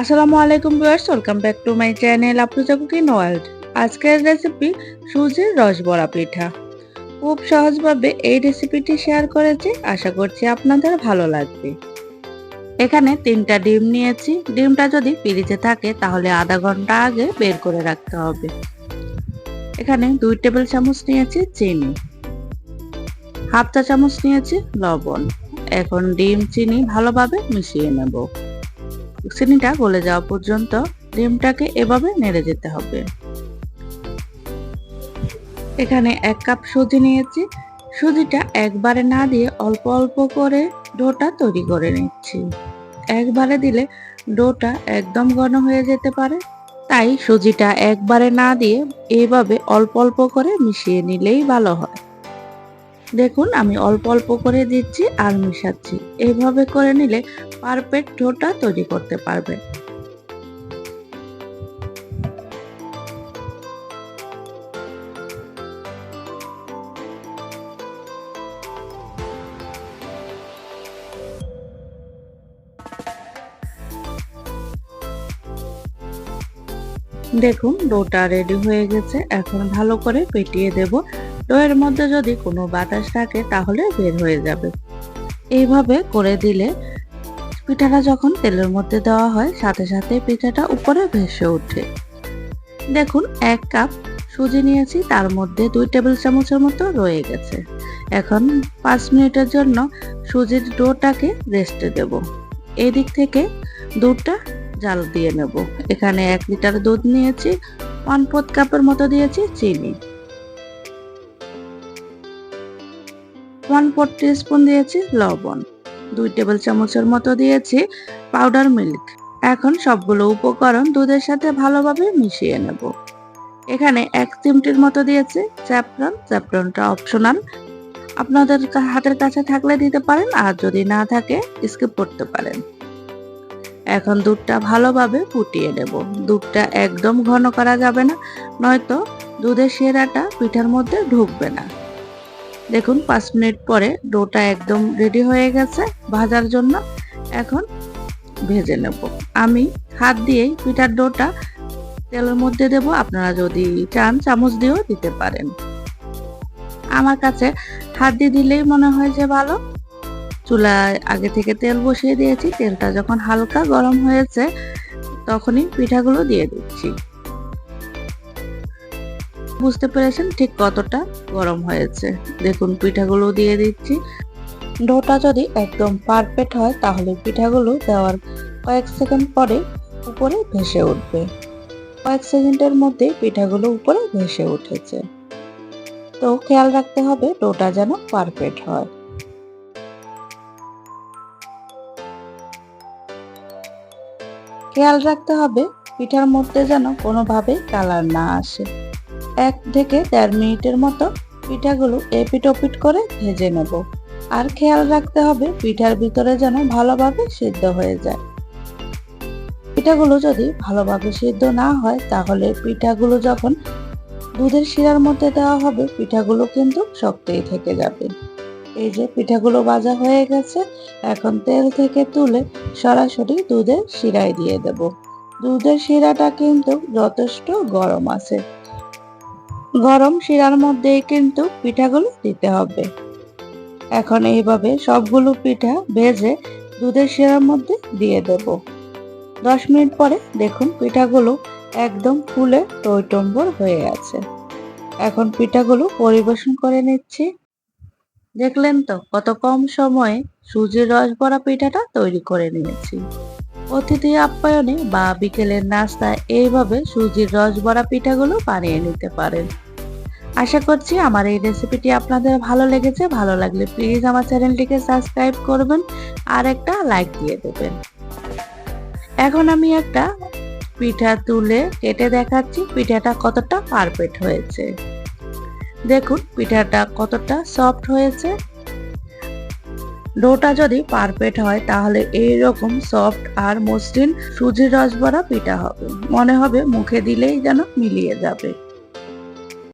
আসসালামু আলাইকুম viewers welcome back to my channel Apuja cooking world আজকের রেসিপি সুজির রসবড়া পিঠা। খুব সহজভাবে এই রেসিপিটি শেয়ার করেছি, আশা করছি আপনাদের ভালো লাগবে। এখানে তিনটা ডিম নিয়েছি, ডিমটা যদি ফ্রিজে থাকে তাহলে আধা ঘণ্টা আগে বের করে রাখতে হবে। এখানে দুই টেবিল চামচ নিয়েছি চিনি, হাফ চা চামচ নিয়েছি লবণ। এখন ডিম, চিনি ভালোভাবে মিশিয়ে নেব। চিনিটা গলে যাওয়া পর্যন্ত ডিমটাকে এভাবে নেড়ে যেতে হবে। এখানে এক কাপ সুজি নিয়েছি। সুজিটা একবারে না দিয়ে অল্প অল্প করে ডোটা তৈরি করে নিচ্ছি। একবারে দিলে ডোটা একদম ঘন হয়ে যেতে পারে। তাই সুজিটা একবারে না দিয়ে এইভাবে অল্প অল্প করে মিশিয়ে নিলেই ভালো হয়। দেখুন, আমি অল্প অল্প করে দিচ্ছি আর মিশাচ্ছি। এইভাবে করে নিলে পারফেক্ট ডোটা তৈরি করতে পারবেন দেখুন, ডোটা রেডি হয়ে গেছে। এখন ভালো করে পেটিয়ে দেব। ডোয়ের মধ্যে যদি কোনো বাতাস থাকে, তাহলে বের হয়ে যাবে। এইভাবে করে দিলে পিঠাটা যখন তেলের মধ্যে দেওয়া হয়, সাথে সাথে পিঠাটা উপরে ভেসে ওঠে। দেখুন, এক কাপ সুজি নিয়েছি, তার মধ্যে দুই টেবিল চামচের মতো রয়ে গেছে। এখন পাঁচ মিনিটের জন্য সুজির ডোটাকে রেস্টে দেব। এই দিক থেকে দুধটা জাল দিয়ে নেব। এখানে এক লিটার দুধ নিয়েছি, ওয়ান ফোর্থ কাপের মতো দিয়েছি, চিনি। ওয়ান ফোর স্পুন দিয়েছি লবণ। দুই টেবিল চামচের মতো দিয়েছি পাউডার মিল্ক। এখন সবগুলো উপকরণ দুধের সাথে ভালোভাবে মিশিয়ে নেব। এখানে এক চিমটির মতো দিয়েছি চ্যাপ্রন। চ্যাপ্রনটা অপশনাল। আপনাদের হাতের কাছে থাকলে দিতে পারেন, আর যদি না থাকে, স্কিপ করতে পারেন। এখন দুধটা ভালোভাবে ফুটিয়ে নেব। দুধটা একদম ঘন করা যাবে না, নয়তো দুধের সেরাটা পিঠার মধ্যে ঢুকবে না। দেখুন, পাঁচ মিনিট পরে ডোটা একদম রেডি হয়ে গেছে ভাজার জন্য। এখন ভেজে নেব। আমি হাত দিয়েই পিঠার ডোটা তেলের মধ্যে দেব। আপনারা যদি চান, চামচ দিয়েও দিতে পারেন। আমার কাছে হাত দিয়ে দিলেই মনে হয় যে ভালো। চুলায় আগে থেকে তেল বসিয়ে দিয়েছি। তেলটা যখন হালকা গরম হয়েছে, তখনই পিঠাগুলো দিয়ে দিচ্ছি। বুঝতে পেরেছেন ঠিক কতটা গরম হয়েছে। দেখুন, পিঠাগুলো দিয়ে দিচ্ছি। ডোটা যদি একদম পারফেক্ট হয়, তাহলে পিঠাগুলো দেওয়ার কয়েক সেকেন্ড পরে উপরে ভেসে উঠবে। কয়েক সেকেন্ডের মধ্যে পিঠাগুলো উপরে ভেসে উঠেছে। তো খেয়াল রাখতে হবে, ডোটা যেন পারফেক্ট হয়। খেয়াল রাখতে হবে, পিঠার মধ্যে যেন কোনোভাবে কালার না আসে। এক থেকে দেড় মিনিটের মতো পিঠাগুলো এপিট ওপিট করে ভেজে নেব। আর খেয়াল রাখতে হবে, পিঠার ভিতরে যেন ভালোভাবে সিদ্ধ হয়ে যায়। পিঠাগুলো যদি ভালোভাবে সিদ্ধ না হয়, তাহলে পিঠাগুলো যখন দুধের শিরার মধ্যে দেওয়া হবে, পিঠাগুলো কিন্তু শক্তই থেকে যাবে। এই যে পিঠাগুলো ভাজা হয়ে গেছে, এখন তেল থেকে তুলে সরাসরি দুধের শিরায় দিয়ে দেব। দুধের শিরাটা কিন্তু যথেষ্ট গরম আছে। গরম শিরার মধ্যেই কিন্তু পিঠাগুলো দিতে হবে। এখন এইভাবে সবগুলো পিঠা ভেজে দুধের শিরার মধ্যে দিয়ে দেব। দশ মিনিট পরে দেখুন পিঠাগুলো একদম ফুলে টইটম্বর হয়ে আছে। এখন পিঠাগুলো পরিবেশন করে নিচ্ছি। দেখলেন তো, কত কম সময়ে সুজির রস ভরা পিঠাটা তৈরি করে নিয়েছি। অতিথি আপ্যায়নে বা বিকেলের নাস্তায় এইভাবে সুজির রস ভরা পিঠাগুলো বানিয়ে নিতে পারেন। আশা করছি আমার এই রেসিপিটি আপনাদের ভালো লেগেছে। ভালো লাগলে প্লিজ আমার চ্যানেলটিকে সাবস্ক্রাইব করবেন আর একটা লাইক দিয়ে দেবেন। এখন আমি একটা পিঠা তুলে কেটে দেখাচ্ছি। পিঠাটা কতটা পারফেক্ট হয়েছে। দেখুন, পিঠাটা কতটা সফট হয়েছে। ডোটা যদি পারফেক্ট হয়, তাহলে এই রকম সফট আর মসৃণ সুজির রসবড়া পিঠা হবে। মনে হবে মুখে দিলেই যেন মিলিয়ে যাবে।